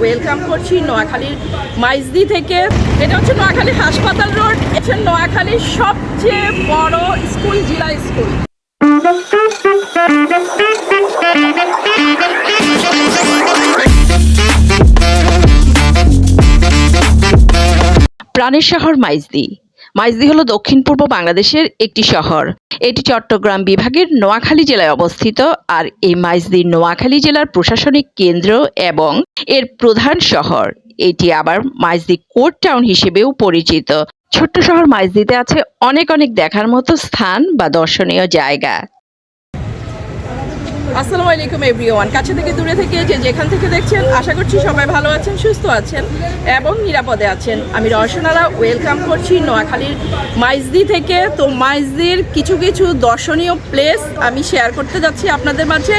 Welcome করছি নোয়াখালীর মাইজদি থেকে। এটা হচ্ছে নোয়াখালী হাসপাতাল রোড, এটা নোয়াখালীর সবচেয়ে বড় স্কুল, জেলা স্কুল। প্রাণের শহর মাইজদি। মাইজদি হল দক্ষিণ পূর্ব বাংলাদেশের একটি শহর। এটি চট্টগ্রাম বিভাগের নোয়াখালী জেলায় অবস্থিত আর এই মাইজদি নোয়াখালী জেলার প্রশাসনিক কেন্দ্র এবং এর প্রধান শহর। এটি আবার মাইজদি কোর্ট টাউন হিসেবেও পরিচিত। ছোট্ট শহর মাইজদিতে আছে অনেক অনেক দেখার মতো স্থান বা দর্শনীয় জায়গা। আসসালামু আলাইকুম এভরিওয়ান কাছে থেকে দূরে থেকে যে যেখান থেকে দেখছেন, আশা করছি সবাই ভালো আছেন, সুস্থ আছেন এবং নিরাপদে আছেন। আমি রসনারা ওয়েলকাম করছি নোয়াখালীর মাইজদি থেকে। তো মাইজদির কিছু কিছু দর্শনীয় প্লেস আমি শেয়ার করতে যাচ্ছি আপনাদের মাঝে।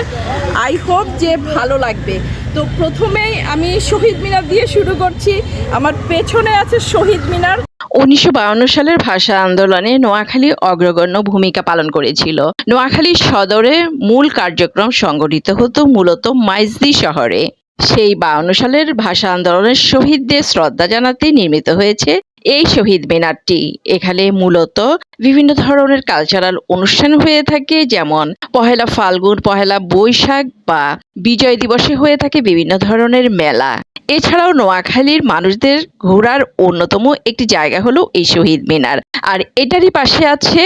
আই হোপ যে ভালো লাগবে। তো প্রথমেই আমি শহীদ মিনার দিয়ে শুরু করছি। আমার পেছনে আছে শহীদ মিনার। উনিশশো সালের ভাষা আন্দোলনে নোয়াখালী অগ্রগণ্য ভূমিকা পালন করেছিল। নোয়াখালী সদরে মূল কার্যক্রম সংগঠিত হতো মূলত মাইজদি শহরে। সেই বাউন্ন সালের ভাষা আন্দোলনের শহীদদের শ্রদ্ধা জানাতে নির্মিত হয়েছে এই শহীদ মিনারটি। এখানে মূলত বিভিন্ন ধরনের কালচারাল অনুষ্ঠান হয়ে থাকে, যেমন পহেলা ফাল্গুন, পহেলা বৈশাখ বা বিজয় দিবসে হয়ে থাকে বিভিন্ন ধরনের মেলা। এছাড়াও নোয়াখালীর মানুষদের ঘোরার অন্যতম একটি জায়গা হলো এই শহীদ মিনার। আর এটারই পাশে আছে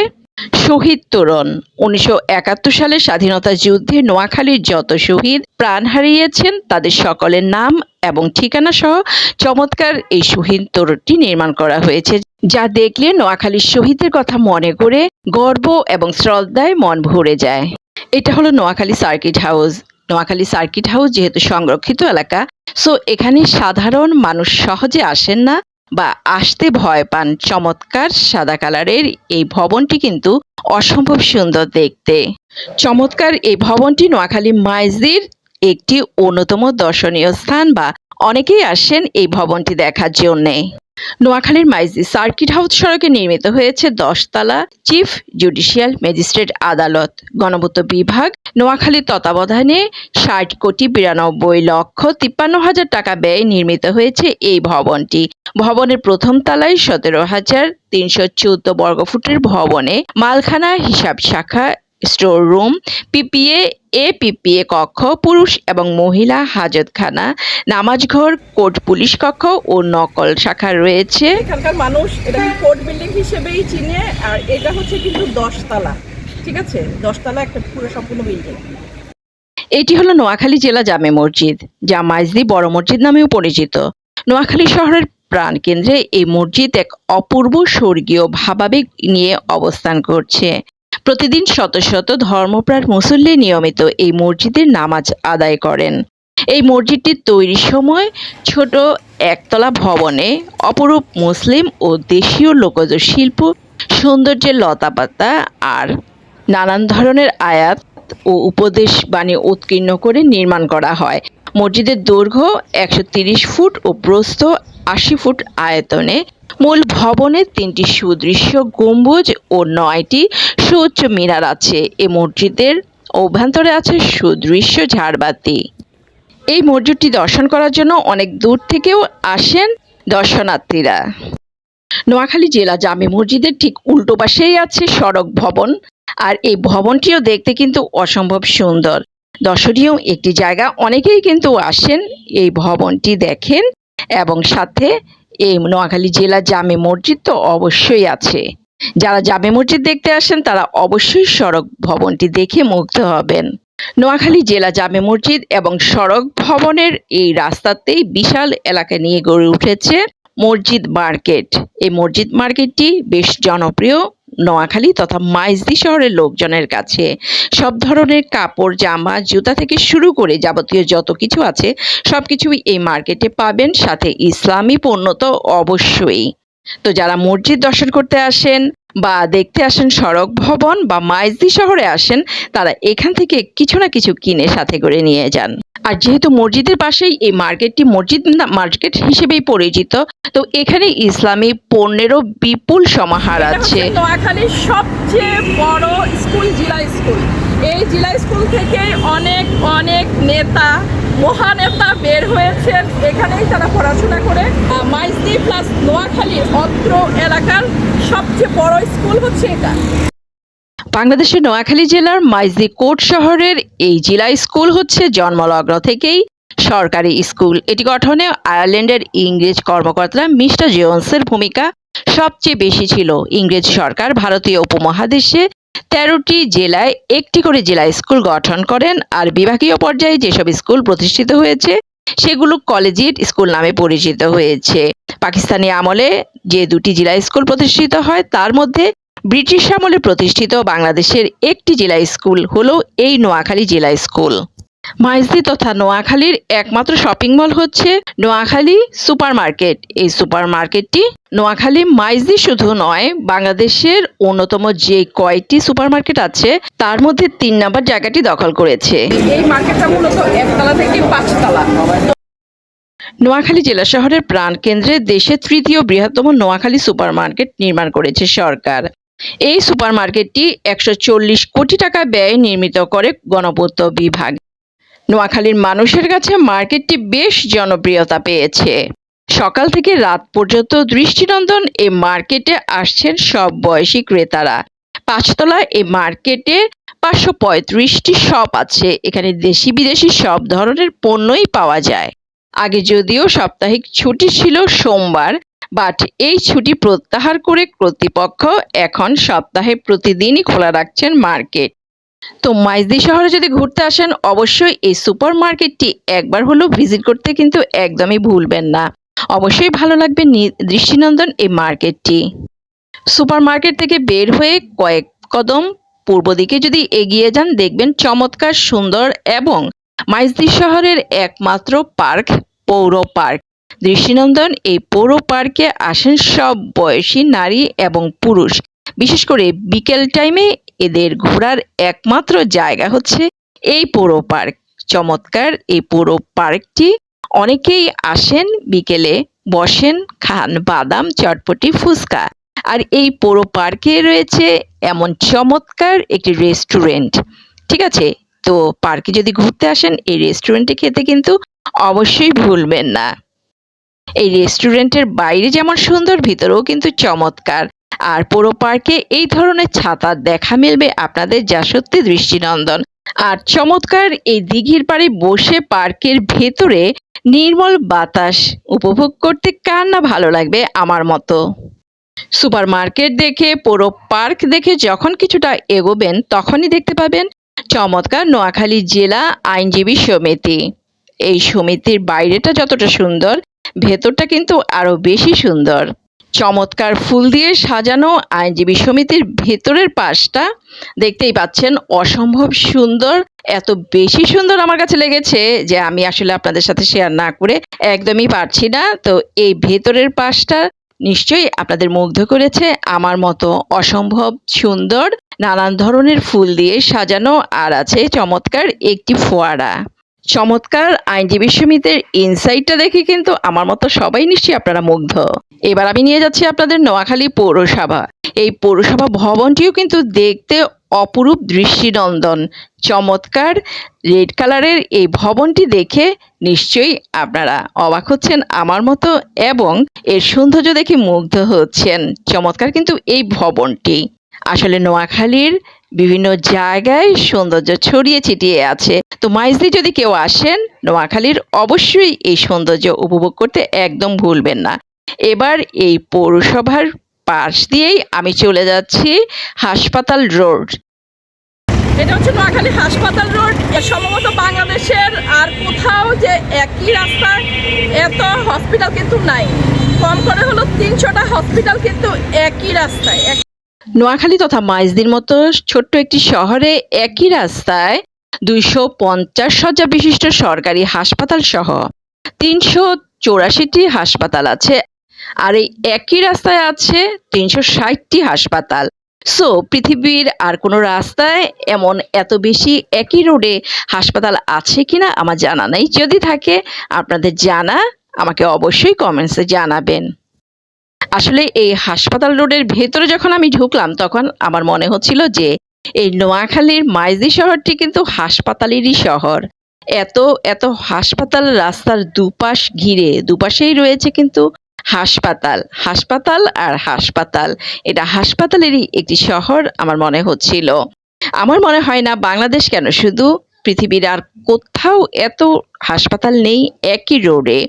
শহীদ তোরণ। উনিশশো সালের স্বাধীনতা যুদ্ধে নোয়াখালীর যত শহীদ প্রাণ হারিয়েছেন, তাদের সকলের নাম এবং ঠিকানা সহ চমৎকার এই শহীদ তোরণটি নির্মাণ করা হয়েছে। যা দেখলে নোয়াখালীর শহীদের কথা মনে করে গর্ব এবং শ্রদ্ধায় মন ভরে যায়। এটা হলো Noakhali circuit house. Noakhali circuit house যেহেতু সংরক্ষিত এলাকা, সো এখানে সাধারণ মানুষ সহজে আসেন না বা আসতে ভয় পান চমৎকার সাদা কালারের এই ভবনটি কিন্তু অসম্ভব সুন্দর দেখতে। চমৎকার এই ভবনটি নোয়াখালী মাইজির একটি অন্যতম দর্শনীয় স্থান বা অনেকেই আসেন এই ভবনটি দেখার জন্যে। নোয়াখালীর মাইজি সার্কিট হাউস সড়কে নির্মিত হয়েছে দশতলা চিফ জুডিশিয়াল ম্যাজিস্ট্রেট আদালত। গণপূর্ত বিভাগ নোয়াখালীর তত্ত্বাবধানে ষাট কোটি বিরানব্বই লক্ষ তিপ্পান্ন হাজার টাকা ব্যয়ে নির্মিত হয়েছে এই ভবনটি। ভবনের প্রথম তলায় সতেরো হাজার তিনশো চোদ্দ বর্গফুটের ভবনে মালখানা হিসাব শাখা store room P P A A PPA কক্ষ পুরুষ এবং মহিলা হাজতখানা নামাজঘর কোর্ট পুলিশ কক্ষ ও নকল শাখা রয়েছে। এখানকার মানুষ এটাকে কোর্ট বিল্ডিং হিসেবেই চিনে আর এটা হচ্ছে কিন্তু দশতলা ঠিক আছে? দশতলা একটা পুরো সম্পূর্ণ বিল্ডিং। এটি হলো নোয়াখালী জেলা জামে মসজিদ যা মাইজদি বড় মসজিদ নামেও পরিচিত। নোয়াখালী শহরের প্রাণকেন্দ্রে এই মসজিদ এক অপূর্ব স্বর্গীয় ভাবাবেগ নিয়ে অবস্থান করছে। প্রতিদিন শত শত ধর্মপ্রাণ মুসল্লি নিয়মিত এই মসজিদের নামাজ আদায় করেন। এই মসজিদটির তৈরির সময় ছোট একতলা ভবনে অপরূপ মুসলিম ও দেশীয় লোকজ শিল্প, সৌন্দর্যের লতাপাতা আর নানান ধরনের আয়াত ও উপদেশ বাণী উৎকীর্ণ করে নির্মাণ করা হয়। মসজিদের দৈর্ঘ্য একশো ফুট ও প্রস্থ আশি ফুট আয়তনে। মূল ভবনে তিনটি সুদৃশ্য গম্বুজ ও নয়টি সুউচ্চ মিনার আছে। এ মসজিদের অভ্যন্তরে আছে সুদৃশ্য ঝাড়বাতি। এই মসজিদটি দর্শন করার জন্য অনেক দূর থেকেও আসেন দর্শনার্থীরা। নোয়াখালী জেলা জামে মসজিদের ঠিক উল্টো পাশেই আছে সড়ক ভবন। আর এই ভবনটিও দেখতে কিন্তু অসম্ভব সুন্দর। দর্শনীয় একটি জায়গা। অনেকেই কিন্তু আসেন এই ভবনটি দেখেন এবং সাথে এই নোয়াখালী জেলা জামে মসজিদ তো অবশ্যই আছে। যারা জামে মসজিদ দেখতে আসেন, তারা অবশ্যই সড়ক ভবনটি দেখে মুগ্ধ হবেন। নোয়াখালী জেলা জামে মসজিদ এবং সড়ক ভবনের এই রাস্তাতেই বিশাল এলাকা নিয়ে গড়ে উঠেছে মসজিদ মার্কেট। এই মসজিদ মার্কেটটি বেশ জনপ্রিয়। নোয়াখালী তথা মাইজদি শহরের লোকজনের কাছে। সব ধরনের কাপড়, জামা, জুতা থেকে শুরু করে যাবতীয় যত কিছু আছে সব কিছুই এই মার্কেটে পাবেন। সাথে ইসলামী পণ্য তো অবশ্যই। তো যারা মসজিদ দর্শন করতে আসেন বা দেখতে আসেন সড়ক ভবন বা মাইজদি শহরে আসেন তারা এখান থেকে কিছু না কিছু কিনে সাথে করে নিয়ে যান। আর যেহেতু মসজিদের পাশেই এই মার্কেটটি মসজিদ মার্কেট হিসেবেই পরিচিত তো এখানে ইসলামী পণ্যেরও বিপুল সমাহার আছে। নোয়াখালীর সবচেয়ে বড় স্কুল জিলা স্কুল। এই জিলা স্কুল থেকে অনেক অনেক নেতা মহানেতা বের হয়েছেন। এখানেই তারা পড়াশোনা করে। মাইজদি প্লাস নোয়াখালী অত্র এলাকার সবচেয়ে বড় স্কুল হচ্ছে এটা। বাংলাদেশের নোয়াখালী জেলার মাইজদি কোট শহরের এই জেলা স্কুল হচ্ছে জন্মলগ্ন থেকেই সরকারি স্কুল। এটি গঠনে আয়ারল্যান্ডের ইংরেজ কর্মকর্তা মিস্টার জোন্সের ভূমিকা সবচেয়ে বেশি ছিল। ইংরেজ সরকার ভারতীয় উপমহাদেশে তেরোটি জেলায় একটি করে জেলা স্কুল গঠন করেন আর বিভাগীয় পর্যায়ে যেসব স্কুল প্রতিষ্ঠিত হয়েছে সেগুলো কলেজিয়েট স্কুল নামে পরিচিত হয়েছে। পাকিস্তানি আমলে যে দুটি জেলা স্কুল প্রতিষ্ঠিত হয়, তার মধ্যে ব্রিটিশ আমলে প্রতিষ্ঠিত বাংলাদেশের একটি জেলা স্কুল হলো এই নোয়াখালী জেলা স্কুল মাইজদি তথা নোয়াখালীর একমাত্র শপিং মল হচ্ছে নোয়াখালী সুপার মার্কেট এই সুপার মার্কেটটি নোয়াখালী মাইজদি শুধু নয় বাংলাদেশের অন্যতম যে কয়েকটি সুপার মার্কেট আছে তার মধ্যে তিন নম্বর জায়গাটি দখল করেছে। এই মার্কেটটা মূলত একতলা থেকে পাঁচতলা। নোয়াখালী জেলা শহরের প্রাণকেন্দ্রে দেশের তৃতীয় বৃহত্তম নোয়াখালী সুপার মার্কেট নির্মাণ করেছে সরকার। এই সুপার মার্কেটটি একশো চল্লিশ কোটি টাকা ব্যয়ে নির্মিত করে গণপূর্ত বিভাগ। নোয়াখালীর মানুষের কাছে মার্কেটটি বেশ জনপ্রিয়তা পেয়েছে। সকাল থেকে রাত পর্যন্ত দৃষ্টিনন্দন এই মার্কেটে আসছেন সব বয়সী ক্রেতারা। পাঁচতলা এই মার্কেটে পাঁচশো পঁয়ত্রিশটি শপ আছে। এখানে দেশি বিদেশি সব ধরনের পণ্যই পাওয়া যায়। আগে যদিও সাপ্তাহিক ছুটি ছিল সোমবার, বাট এই ছুটি প্রত্যাহার করে কর্তৃপক্ষ এখন সপ্তাহে প্রতিদিনই খোলা রাখছেন মার্কেট। তো মাইজদি শহরে যদি ঘুরতে আসেন, অবশ্যই এই সুপার মার্কেটটি একবার হলেও ভিজিট করতে কিন্তু একদমই ভুলবেন না। অবশ্যই ভালো লাগবে দৃষ্টিনন্দন এই মার্কেটটি। সুপার মার্কেট থেকে বের হয়ে কয়েক কদম পূর্ব দিকে যদি এগিয়ে যান, দেখবেন চমৎকার, সুন্দর এবং মাইজদি শহরের একমাত্র পার্ক, পৌর পার্ক। দৃষ্টিনন্দন, এই পৌর পার্কে আসেন সব বয়সী নারী এবং পুরুষ। বিশেষ করে বিকেল টাইমে এদের ঘোরার একমাত্র জায়গা হচ্ছে এই পুরো পার্ক। চমৎকার এই পৌর পার্কটি অনেকেই আসেন, বিকেলে বসেন, খান বাদাম, চটপটি, ফুচকা। আর এই পৌর পার্কে রয়েছে এমন চমৎকার একটি রেস্টুরেন্ট। ঠিক আছে? তো পার্কে যদি ঘুরতে আসেন, এই রেস্টুরেন্টে খেতে কিন্তু অবশ্যই ভুলবেন না। এই রেস্টুরেন্টের বাইরে যেমন সুন্দর, ভিতরেও কিন্তু চমৎকার। আর পুরো পার্কে এই ধরনের ছাতা দেখা মিলবে আপনাদের যা সত্যি দৃষ্টিনন্দন। আর চমৎকার এই দিঘির পাড়ে বসে পার্কের ভেতরে নির্মল বাতাস উপভোগ করতে কার না ভালো লাগবে আমার মতো। সুপার মার্কেট দেখে, পুরো পার্ক দেখে যখন কিছুটা এগোবেন, তখনই দেখতে পাবেন চমৎকার নোয়াখালী জেলা আইনজীবী সমিতি। এই সমিতির বাইরেটা যতটা সুন্দর, ভেতরটা কিন্তু আরও বেশি সুন্দর। চমৎকার ফুল দিয়ে সাজানো আইনজীবী সমিতির ভেতরের পাশটা দেখতেই পাচ্ছেন অসম্ভব সুন্দর। এত বেশি সুন্দর আমার কাছে লেগেছে যে আমি আসলে আপনাদের সাথে শেয়ার না করে একদমই পারছি না। তো এই ভেতরের পাশটা নিশ্চয়ই আপনাদের মুগ্ধ করেছে। আমার মতো অসম্ভব সুন্দর নানান ধরনের ফুল দিয়ে সাজানো আর আছে চমৎকার একটি ফোয়ারা। চমৎকার আইনজীবী সমিতির ইনসাইটটা দেখে কিন্তু আমার মতো সবাই নিশ্চয়ই আপনারা মুগ্ধ। এবার আমি নিয়ে যাচ্ছি আপনাদের নোয়াখালী পৌরসভা। এই পৌরসভা ভবনটিও কিন্তু দেখতে অপরূপ দৃষ্টিনন্দন। চমৎকার, রেড কালারের এই ভবনটি দেখে নিশ্চয়ই আপনারা অবাক হচ্ছেন আমার মতো এবং এর সৌন্দর্য দেখে মুগ্ধ হচ্ছেন। চমৎকার কিন্তু এই ভবনটি। আসলে নোয়াখালীর বিভিন্ন জায়গায় সৌন্দর্য ছড়িয়ে ছিটিয়ে আছে। তো মাইজদি যদি কেউ আসেন, নোয়াখালীর অবশ্যই এই সৌন্দর্য উপভোগ করতে একদম ভুলবেন না। এবার এই পৌরসভার পাশ দিয়েই আমি চলে যাচ্ছি হাসপাতাল রোড। এটা হচ্ছে নোয়াখালী হাসপাতাল রোড। সম্ভবত বাংলাদেশের আর কোথাও যে একই রাস্তায় এত হসপিটাল কিন্তু নাই। কম করে হলো তিনশোটা হসপিটাল কিন্তু একই রাস্তায়। নোয়াখালী তথা মাইজদির মতো ছোট্ট একটি শহরে একই রাস্তায় দুইশো পঞ্চাশ শয্যা বিশিষ্ট সরকারি হাসপাতাল সহ তিনশো চৌরাশিটি হাসপাতাল আছে। আর এই একই রাস্তায় আছে তিনশো ষাটটি হাসপাতাল। সো পৃথিবীর আর কোনো রাস্তায় এমন এত বেশি একই রোডে হাসপাতাল আছে কিনা আমার জানা নেই। যদি থাকে, আপনাদের জানা, আমাকে অবশ্যই কমেন্টসে জানাবেন। আসলে এই হাসপাতাল রোডের ভেতরে যখন আমি ঢুকলাম, তখন আমার মনে হচ্ছিল যে এই নোয়াখালীর মাইজি শহরটি কিন্তু হাসপাতালেরই শহর। এত এত হাসপাতাল রাস্তার দুপাশ ঘিরে, দুপাশেই রয়েছে কিন্তু হাসপাতাল। হাসপাতাল আর হাসপাতাল। এটা হাসপাতালেরই একটি শহর আমার মনে হচ্ছিল। আমার মনে হয় না বাংলাদেশ কেন, শুধু পৃথিবীর আর কোথাও এত হাসপাতাল নেই একই রোডে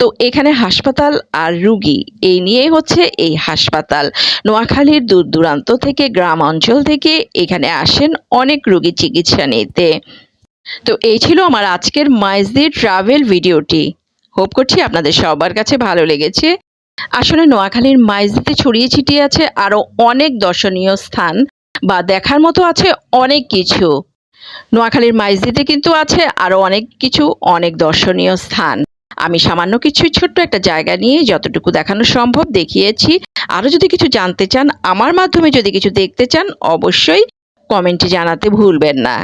তো এখানে হাসপাতাল আর রুগী, এই নিয়েই হচ্ছে এই হাসপাতাল। নোয়াখালীর দূর দূরান্ত থেকে, গ্রাম অঞ্চল থেকে এখানে আসেন অনেক রুগী চিকিৎসা নিতে। তো এই ছিল আমার আজকের মাইজদি ট্রাভেল ভিডিওটি হোপ করছি আপনাদের সবার কাছে ভালো লেগেছে। আসলে নোয়াখালীর মাইজদিতে ছড়িয়ে ছিটিয়ে আছে আরও অনেক দর্শনীয় স্থান বা দেখার মতো আছে অনেক কিছু। নোয়াখালীর মাইজদিতে কিন্তু আছে আরও অনেক কিছু, অনেক দর্শনীয় স্থান। আমি সামান্য কিছু ছোট্ট একটা জায়গা নিয়ে যতটুকু দেখানো সম্ভব দেখিয়েছি। আরও যদি কিছু জানতে চান, আমার মাধ্যমে যদি কিছু দেখতে চান, অবশ্যই কমেন্টে জানাতে ভুলবেন না।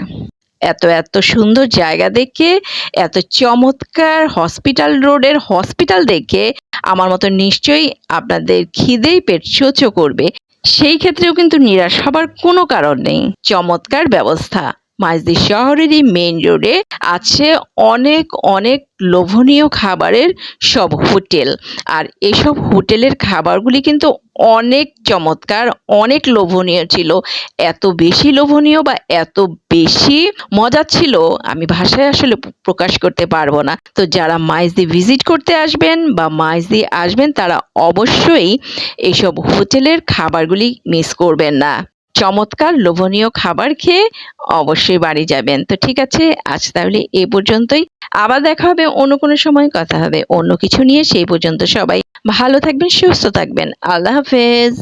এত এত সুন্দর জায়গা দেখে, এত চমৎকার হসপিটাল রোডের হসপিটাল দেখে আমার মতো নিশ্চয়ই আপনাদের খিদেই পেট চোচো করবে। সেই ক্ষেত্রেও কিন্তু নিরাশ হবার কোনো কারণ নেই। চমৎকার ব্যবস্থা। মাইজদি শহরেরই মেইন রোডে আছে অনেক অনেক লোভনীয় খাবারের সব হোটেল। আর এসব হোটেলের খাবারগুলি কিন্তু অনেক চমৎকার, অনেক লোভনীয় ছিল। এত বেশি লোভনীয় বা এত বেশি মজা ছিল, আমি ভাষায় আসলে প্রকাশ করতে পারব না। তো যারা মাইজদি ভিজিট করতে আসবেন বা মাইজদি আসবেন, তারা অবশ্যই এইসব হোটেলের খাবারগুলি মিস করবেন না। চমৎকার লোভনীয় খাবার খেয়ে অবশ্যই বাড়ি যাবেন। তো ঠিক আছে, আজ তাহলে এ পর্যন্তই। আবার দেখা হবে, অন্য কোনো সময় কথা হবে। অন্য কিছু নিয়ে সেই পর্যন্ত সবাই ভালো থাকবেন, সুস্থ থাকবেন। আল্লাহ হাফেজ।